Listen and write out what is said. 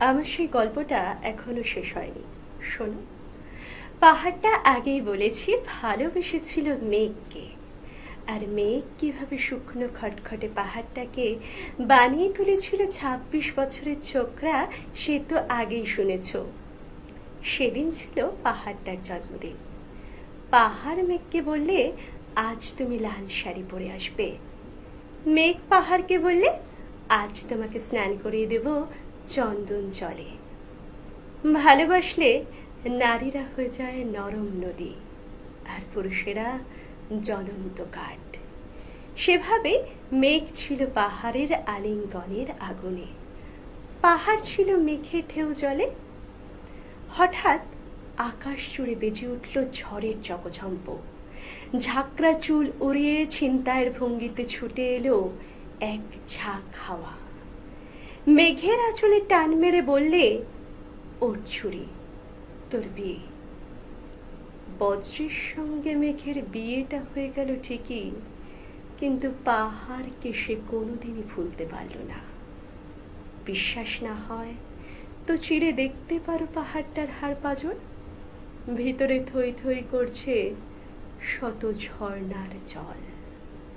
আমার সেই গল্পটা এখনও শেষ হয়নি। শোনো, পাহাড়টা আগেই বলেছি ভালোবেসেছিল মেঘকে আর মেঘ কীভাবে শুকনো খটখটে পাহাড়টাকে বানিয়ে তুলেছিল ছাব্বিশ বছরের ছোকরা, সে তো আগেই শুনেছ। সেদিন ছিল পাহাড়টার জন্মদিন। পাহাড় মেঘকে বললে, আজ তুমি লাল শাড়ি পরে আসবে। মেঘ পাহাড়কে বললে, আজ তোমাকে স্নান করিয়ে দেব চন্দন চলে ভালোবাসলে নারীরা হয়ে যায় নরম নদী, আর পুরুষেরা জ্বলন্ত কাঠ। সেভাবে মেঘ ছিল পাহাড়ের আলিঙ্গনের আগুনে। পাহাড় ছিল মেঘে ঢেউ জলে। হঠাৎ আকাশ জুড়ে বেজে উঠল ঝড়ের চকঝম্প ঝাঁকড়া চুল উড়িয়ে ছিনতাইয়ের ভঙ্গিতে ছুটে এলো এক ঝাঁক হাওয়া। মেঘের আঁচলে টান মেরে বললে, ওর ছুরি, তোর বিয়ে। বজ্রের সঙ্গে মেঘের বিয়েটা হয়ে গেল ঠিকই, কিন্তু পাহাড়কে সে কোনোদিনই ভুলতে পারল না। বিশ্বাস না হয় তো চিড়ে দেখতে পারো পাহাড়টার হাড় পাঁজর। ভিতরে থই থই করছে শত ঝর্ণার জল।